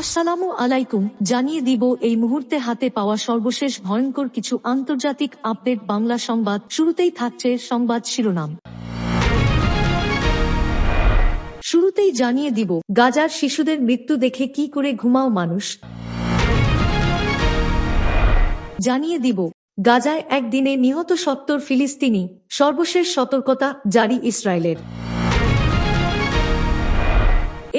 আসসালামু আলাইকুম, জানিয়ে দিব এই মুহূর্তে হাতে পাওয়া সর্বশেষ ভয়ঙ্কর কিছু আন্তর্জাতিক আপডেট বাংলা সংবাদ। শুরুতেই থাকছে সংবাদ শিরোনাম। শুরুতেই জানিয়ে দিব, গাজার শিশুদের মৃত্যু দেখে কি করে ঘুমাও মানুষ। জানিয়ে দিব, গাজায় একদিনে নিহত সত্তর ফিলিস্তিনি, সর্বশেষ সতর্কতা জারি ইসরায়েলের।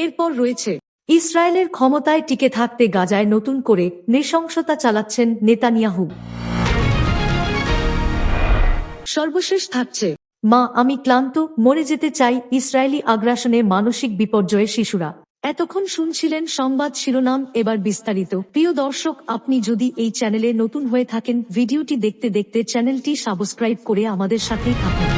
এরপর রয়েছে ইসরায়েলের ক্ষমতায় টিকে থাকতে গাজায় নতুন করে নৃশংসতা চালাচ্ছেন নেতানিয়াহু। সর্বশেষ থাকছে, মা, আমি ক্লান্ত, মরে যেতে চাই ইসরায়েলি আগ্রাসনে মানসিক বিপর্যয়ে শিশুরা। এতক্ষণ শুনছিলেন সংবাদ শিরোনাম, এবার বিস্তারিত। প্রিয় দর্শক, আপনি যদি এই চ্যানেলে নতুন হয়ে থাকেন, ভিডিওটি দেখতে দেখতে চ্যানেলটি সাবস্ক্রাইব করে আমাদের সাথেই থাকুন।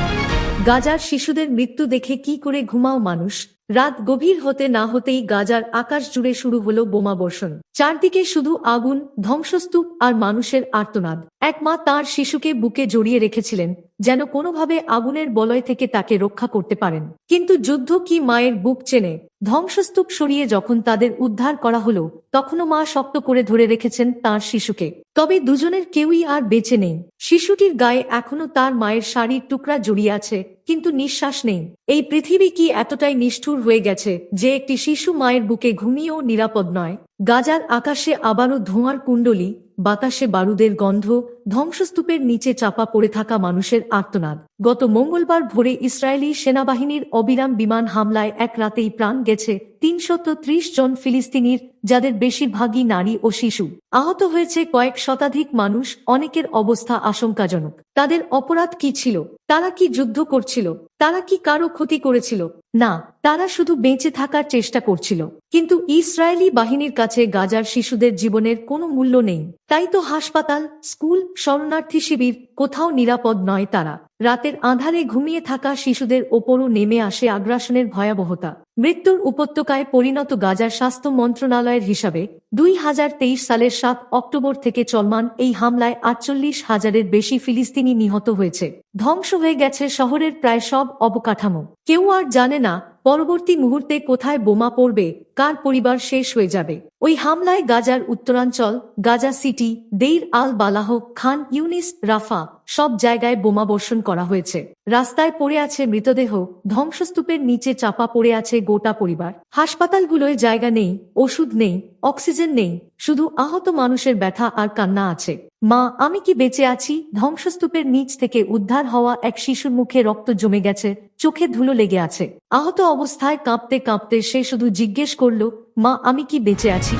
গাজার শিশুদের মৃত্যু দেখে কি করে ঘুমাও মানুষ? রাত গভীর হতে না হতেই গাজার আকাশ জুড়ে শুরু হলো বোমা বর্ষণ। চারদিকে শুধু আগুন, ধ্বংসস্তূপ আর মানুষের আর্তনাদ। এক মা তার শিশুকে বুকে জড়িয়ে রেখেছিলেন, যেন কোনোভাবে আগুনের বলয় থেকে তাকে রক্ষা করতে পারেন। কিন্তু যুদ্ধ কি মায়ের বুক চেনে? ধ্বংসস্তূপ সরিয়ে যখন তাদের উদ্ধার করা হলো, তখনও মা শক্ত করে ধরে রেখেছেন তার শিশুকে। তবে দুজনের কেউই আর বেঁচে নেই। শিশুটির গায়ে এখনও তার মায়ের শাড়ির টুকরা জড়িয়ে আছে কিন্তু নিঃশ্বাস নেই। এই পৃথিবী কি এতটাই নিষ্ঠুর হয়ে গেছে যে একটি শিশু মায়ের বুকে ঘুমিয়েও নিরাপদ নয়? গাজার আকাশে আবারও ধোঁয়ার কুণ্ডলী, বাতাসে বারুদের গন্ধ, ধ্বংসস্তূপের নিচে চাপা পড়ে থাকা মানুষের আর্তনাদ। গত মঙ্গলবার ভোরে ইসরায়েলি সেনাবাহিনীর অবিরাম বিমান হামলায় এক রাতেই প্রাণ গেছে তিনশত জন ফিলিস্তিনির, যাদের বেশিরভাগই নারী ও শিশু। আহত হয়েছে কয়েক শতাধিক মানুষ, অনেকের অবস্থা আশঙ্কাজনক। তাদের অপরাধ কি ছিল? তারা কি যুদ্ধ করছিল? তারা কি কারও ক্ষতি করেছিল? না, তারা শুধু বেঁচে থাকার চেষ্টা করছিল। কিন্তু ইসরায়েলি বাহিনীর কাছে গাজার শিশুদের জীবনের কোনো মূল্য নেই। তাই তো হাসপাতাল, স্কুল, শরণার্থী শিবির কোথাও নিরাপদ নয় তারা। রাতের আধারে ঘুমিয়ে থাকা শিশুদের ওপরও নেমে আসে আগ্রাসনের ভয়াবহতা। মৃত্যুর উপত্যকায় পরিণত গাজার স্বাস্থ্য মন্ত্রণালয়ের হিসাবে দুই হাজার তেইশ সালের সাত অক্টোবর থেকে চলমান এই হামলায় আটচল্লিশ হাজারের বেশি ফিলিস্তিনি নিহত হয়েছে। ধ্বংস হয়ে গেছে শহরের প্রায় সব অবকাঠামো। কেউ আর জানে না পরবর্তী মুহূর্তে কোথায় বোমা পড়বে, কার পরিবার শেষ হয়ে যাবে? ওই হামলায় গাজার উত্তরাঞ্চল, Gaza City, Deir al Balah Khan Younis, Rafah সব জায়গায় বোমা বর্ষণ করা হয়েছে। রাস্তায় পড়ে আছে মৃতদেহ, ধ্বংসস্তূপের নিচে চাপা পড়ে আছে গোটা পরিবার। হাসপাতালগুলোয় জায়গা নেই, ওষুধ নেই, অক্সিজেন নেই, শুধু আহত মানুষের ব্যথা আর কান্না আছে। মা, আমি কি বেঁচে আছি? ধ্বংসস্তূপের নিচ থেকে উদ্ধার হওয়া এক শিশুর মুখে রক্ত জমে গেছে, চোখে ধুলো লেগে আছে। আহত অবস্থায় কাঁপতে কাঁপতে সে শুধু জিজ্ঞেস করল, মা, আমি কি বেঁচে আছি?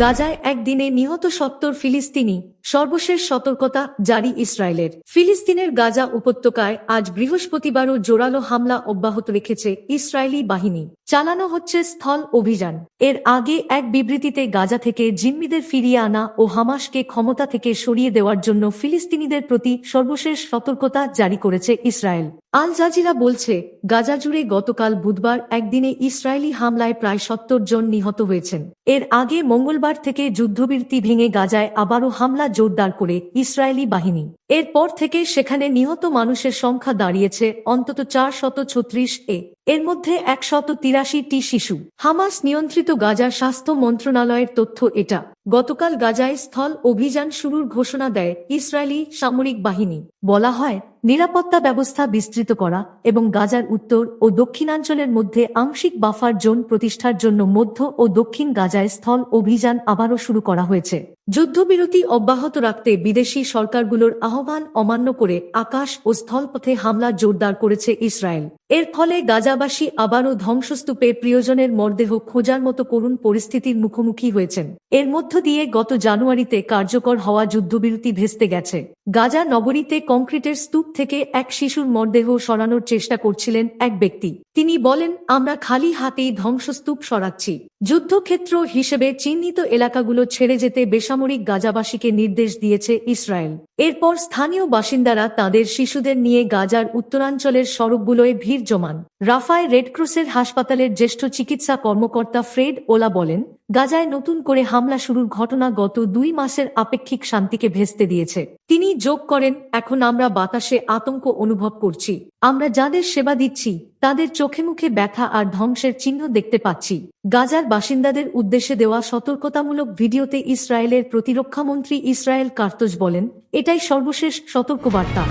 গাজায় একদিনে নিহত সত্তর ফিলিস্তিনি। সর্বশেষ সতর্কতা জারি ইসরায়েলের। ফিলিস্তিনের গাজা উপত্যকায় আজ বৃহস্পতিবারও জোরালো হামলা অব্যাহত রেখেছে ইসরায়েলি বাহিনী। চালানো হচ্ছে স্থল অভিযান। এর আগে এক বিবৃতিতে গাজা থেকে জিম্মিদের ফিরিয়ে আনা ও হামাসকে ক্ষমতা থেকে সরিয়ে দেওয়ার জন্য ফিলিস্তিনিদের প্রতি সর্বশেষ সতর্কতা জারি করেছে ইসরায়েল। আল জাজিরা বলছে, গাজা জুড়ে গতকাল বুধবার একদিনে ইসরায়েলি হামলায় প্রায় সত্তর জন নিহত হয়েছেন। এর আগে মঙ্গলবার থেকে যুদ্ধবিরতি ভেঙে গাজায় আবারও হামলা জোরদার করে ইসরায়েলি বাহিনী। এরপর থেকে সেখানে নিহত মানুষের সংখ্যা দাঁড়িয়েছে অন্তত চার শত ছত্রিশ এ। এর মধ্যে একশত তিরাশিটি শিশু। হামাস নিয়ন্ত্রিত গাজার স্বাস্থ্য মন্ত্রণালয়ের তথ্য এটা। গতকাল গাজায় স্থল অভিযান শুরুর ঘোষণা দেয় ইসরায়েলি সামরিক বাহিনী। বলা হয়, নিরাপত্তা ব্যবস্থা বিস্তৃত করা এবং গাজার উত্তর ও দক্ষিণাঞ্চলের মধ্যে আংশিক বাফার জোন প্রতিষ্ঠার জন্য মধ্য ও দক্ষিণ গাজায় স্থল অভিযান আবারও শুরু করা হয়েছে। যুদ্ধবিরতি অব্যাহত রাখতে বিদেশি সরকারগুলোর আহ্বান অমান্য করে আকাশ ও স্থলপথে হামলা জোরদার করেছে ইসরায়েল। এর ফলে গাজাবাসী আবারও ধ্বংসস্তূপে প্রিয়জনের মরদেহ খোঁজার মতো করুণ পরিস্থিতির মুখোমুখি হয়েছেন। এর মধ্য দিয়ে গত জানুয়ারিতে কার্যকর হওয়া যুদ্ধবিরতি ভেস্তে গেছে। গাজা নগরীতে কংক্রিটের স্তূপ থেকে এক শিশুর মরদেহ সরানোর চেষ্টা করছিলেন এক ব্যক্তি। তিনি বলেন, আমরা খালি হাতেই ধ্বংসস্তূপ সরাচ্ছি। যুদ্ধক্ষেত্র হিসেবে চিহ্নিত এলাকাগুলো ছেড়ে যেতে বেসামরিক গাজাবাসীকে নির্দেশ দিয়েছে ইসরায়েল। এরপর স্থানীয় বাসিন্দারা তাদের শিশুদের নিয়ে গাজার উত্তরাঞ্চলের সড়কগুলোয় ভিড় জমান। রাফায় রেডক্রসের হাসপাতালের জ্যেষ্ঠ চিকিৎসা কর্মকর্তা ফ্রেড ওলা বলেন, গাজায় নতুন করে হামলা শুরুর ঘটনা গত দুই মাসের আপেক্ষিক শান্তিকে ভেস্তে দিয়েছে। তিনি যোগ করেন, এখন আমরা বাতাসে আতঙ্ক অনুভব করছি। আমরা যাদের সেবা দিচ্ছি, তাদের চোখে মুখে ব্যথা আর ধ্বংসের চিহ্ন দেখতে পাচ্ছি। গাজার বাসিন্দাদের উদ্দেশ্যে দেওয়া সতর্কতামূলক ভিডিওতে ইসরায়েলের প্রতিরক্ষামন্ত্রী ইসরায়েল কার্তোজ বলেন, এটাই সর্বশেষ সতর্কবার্তা।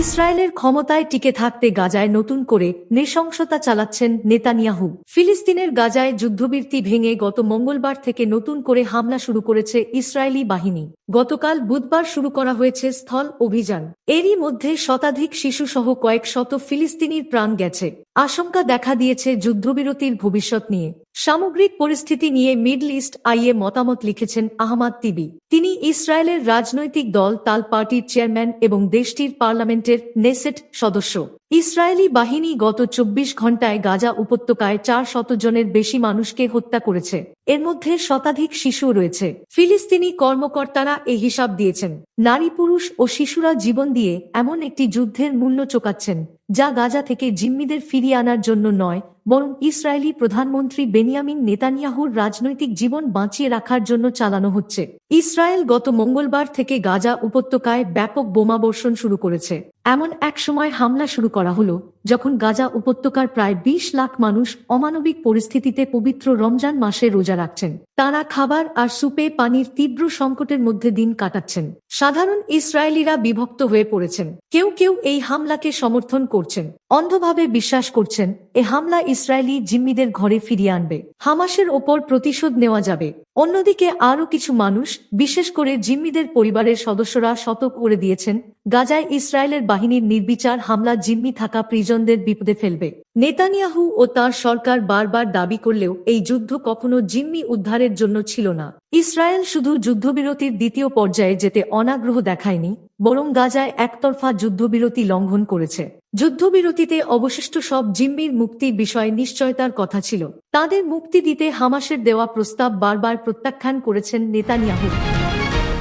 ইসরায়েলের ক্ষমতায় টিকে থাকতে গাজায় নতুন করে নৃশংসতা চালাচ্ছেন নেতানিয়াহু। ফিলিস্তিনের গাজায় যুদ্ধবীরতি ভেঙে গত মঙ্গলবার থেকে নতুন করে হামলা শুরু করেছে ইসরায়েলি বাহিনী। গতকাল বুধবার শুরু করা হয়েছে স্থল অভিযান। এরই মধ্যে শতাধিক শিশুসহ কয়েক শত ফিলিস্তিনির প্রাণ গেছে। আশঙ্কা দেখা দিয়েছে যুদ্ধবিরতির ভবিষ্যৎ নিয়ে। সামগ্রিক পরিস্থিতি নিয়ে মিডল ইস্ট আইয়ে মতামত লিখেছেন আহমাদ তিবি। তিনি ইসরায়েলের রাজনৈতিক দল তাল পার্টির চেয়ারম্যান এবং দেশটির পার্লামেন্টের নেসেট সদস্য। ইসরায়েলি বাহিনী গত চব্বিশ ঘন্টায় গাজা উপত্যকায় চার শত জনের বেশি মানুষকে হত্যা করেছে। এর মধ্যে শতাধিক শিশু রয়েছে। ফিলিস্তিনি কর্মকর্তারা এই হিসাব দিয়েছেন। নারী পুরুষ ও শিশুরা জীবন দিয়ে এমন একটি যুদ্ধের মূল্য চোকাচ্ছেন, যা গাজা থেকে জিম্মিদের ফিরিয়ে আনার জন্য নয় বরং ইসরায়েলি প্রধানমন্ত্রী বেনিয়ামিন নেতানিয়াহুর রাজনৈতিক জীবন বাঁচিয়ে রাখার জন্য চালানো হচ্ছে। ইসরায়েল গত মঙ্গলবার থেকে গাজা উপত্যকায় ব্যাপক বোমাবর্ষণ শুরু করেছে। এমন এক সময় হামলা শুরু করা হলো, যখন গাজা উপত্যকার প্রায় ২০ লাখ মানুষ অমানবিক পরিস্থিতিতে পবিত্র রমজান মাসে রোজা রাখছেন। তারা খাবার আর সুপে পানির তীব্র সংকটের মধ্যে দিন কাটাচ্ছেন। সাধারণ ইসরায়েলিরা বিভক্ত হয়ে পড়েছেন। কেউ কেউ এই হামলাকে সমর্থন করছেন। অন্ধভাবে বিশ্বাস করছেন, এ হামলা ইসরায়েলি জিম্মিদের ঘরে ফিরিয়ে আনবে। হামাসের ওপর প্রতিশোধ নেওয়া যাবে। অন্যদিকে আরও কিছু মানুষ, বিশেষ করে জিম্মিদের পরিবারের সদস্যরা সতর্ক করে দিয়েছেন গাজায় ইসরায়েলের বাহিনীর নির্বিচার হামলা জিম্মি থাকা প্রিজনদের বিপদে ফেলবে। নেতানিয়াহু ও তার সরকার বারবার দাবি করলেও এই যুদ্ধ কখনো জিম্মি উদ্ধারের জন্য ছিল না। ইসরায়েল শুধু যুদ্ধবিরতির দ্বিতীয় পর্যায়ে যেতে অনাগ্রহ দেখায়নি, বরং গাজায় একতরফা যুদ্ধবিরতি লঙ্ঘন করেছে। যুদ্ধবিরতিতে অবশিষ্ট সব জিম্মির মুক্তির বিষয়ে নিশ্চয়তার কথা ছিল। তাদের মুক্তি দিতে হামাসের দেওয়া প্রস্তাব বারবার প্রত্যাখ্যান করেছেন নেতানিয়াহু।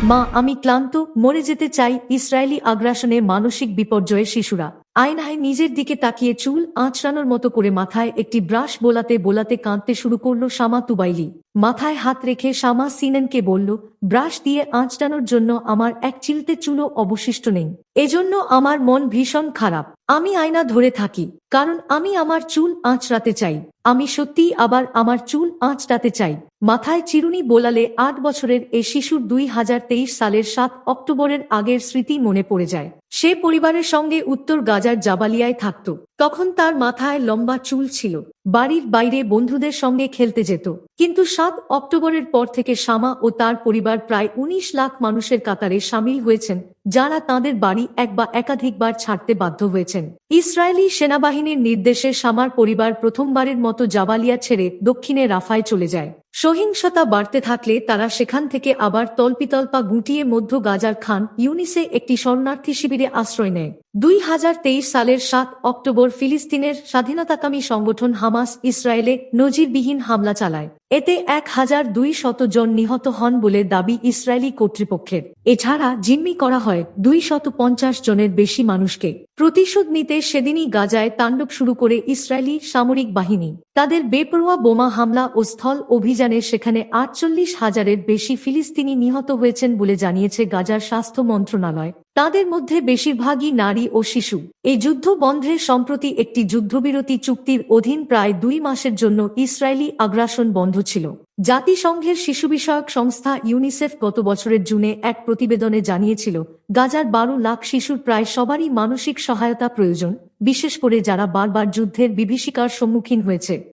মা, আমি ক্লান্ত, মরে যেতে চাই ইসরায়েলি আগ্রাসনে মানসিক বিপর্যয়ের শিশুরা। আয়নায় নিজের দিকে তাকিয়ে চুল আঁচড়ানোর মতো করে মাথায় একটি ব্রাশ বোলাতে বোলাতে কাঁদতে শুরু করল শামা তুবাইলি। মাথায় হাত রেখে শামা সিনেনকে বলল, ব্রাশ দিয়ে আঁচটানোর জন্য আমার এক চিলতে চুলও অবশিষ্ট নেই। এজন্য আমার মন ভীষণ খারাপ। আমি আয়না ধরে থাকি, কারণ আমি আমার চুল আঁচড়াতে চাই। আমি সত্যিই আবার আমার চুল আঁচড়াতে চাই। মাথায় চিরুনি বোলালে আট বছরের এ শিশুর দুই হাজার তেইশ সালের সাত অক্টোবরের আগের স্মৃতি মনে পড়ে যায়। সে পরিবারের সঙ্গে উত্তর গাজার জাবালিয়ায় থাকত। তখন তার মাথায় লম্বা চুল ছিল। বাড়ির বাইরে বন্ধুদের সঙ্গে খেলতে যেত। কিন্তু সাত অক্টোবরের পর থেকে শামা ও তার পরিবার প্রায় ১৯ লাখ মানুষের কাতারে সামিল হয়েছেন। যারা তাদের বাড়ি এক বা একাধিকবার ছাড়তে বাধ্য হয়েছেন। ইসরায়েলি সেনাবাহিনীর নির্দেশে সামার পরিবার প্রথমবারের মতো জাবালিয়া ছেড়ে দক্ষিণে রাফায় চলে যায়। সহিংসতা বাড়তে থাকলে তারা সেখান থেকে আবার তল্পিতল্পা গুটিয়ে মধ্য গাজার খান ইউনিসে একটি শরণার্থী শিবিরে আশ্রয় নেয়। দুই হাজার তেইশ সালের সাত অক্টোবর ফিলিস্তিনের স্বাধীনতাকামী সংগঠন হামাস ইসরায়েলে নজিরবিহীন হামলা চালায়। এতে এক হাজার দুই শত জন নিহত হন বলে দাবি ইসরায়েলি কর্তৃপক্ষের। এছাড়া জিম্মি করা হয় দুই শত পঞ্চাশ জনের বেশি মানুষকে। প্রতিশোধ নিতে সেদিনই গাজায় তাণ্ডব শুরু করে ইসরায়েলি সামরিক বাহিনী। তাদের বেপরোয়া বোমা হামলা ও স্থল অভিযানে সেখানে আটচল্লিশ হাজারের বেশি ফিলিস্তিনি নিহত হয়েছেন বলে জানিয়েছে গাজার স্বাস্থ্য মন্ত্রণালয়। তাদের মধ্যে বেশিরভাগই নারী ও শিশু। এই যুদ্ধ বন্ধের সম্প্রতি একটি যুদ্ধবিরতি চুক্তির অধীন প্রায় দুই মাসের জন্য ইসরায়েলি আগ্রাসন বন্ধ ছিল। জাতিসংঘের শিশু বিষয়ক সংস্থা ইউনিসেফ গত বছরের জুনে এক প্রতিবেদনে জানিয়েছিল, গাজার বারো লাখ শিশুর প্রায় সবারই মানসিক সহায়তা প্রয়োজন, বিশেষ করে যারা বারবার যুদ্ধের বিভীষিকার সম্মুখীন হয়েছে।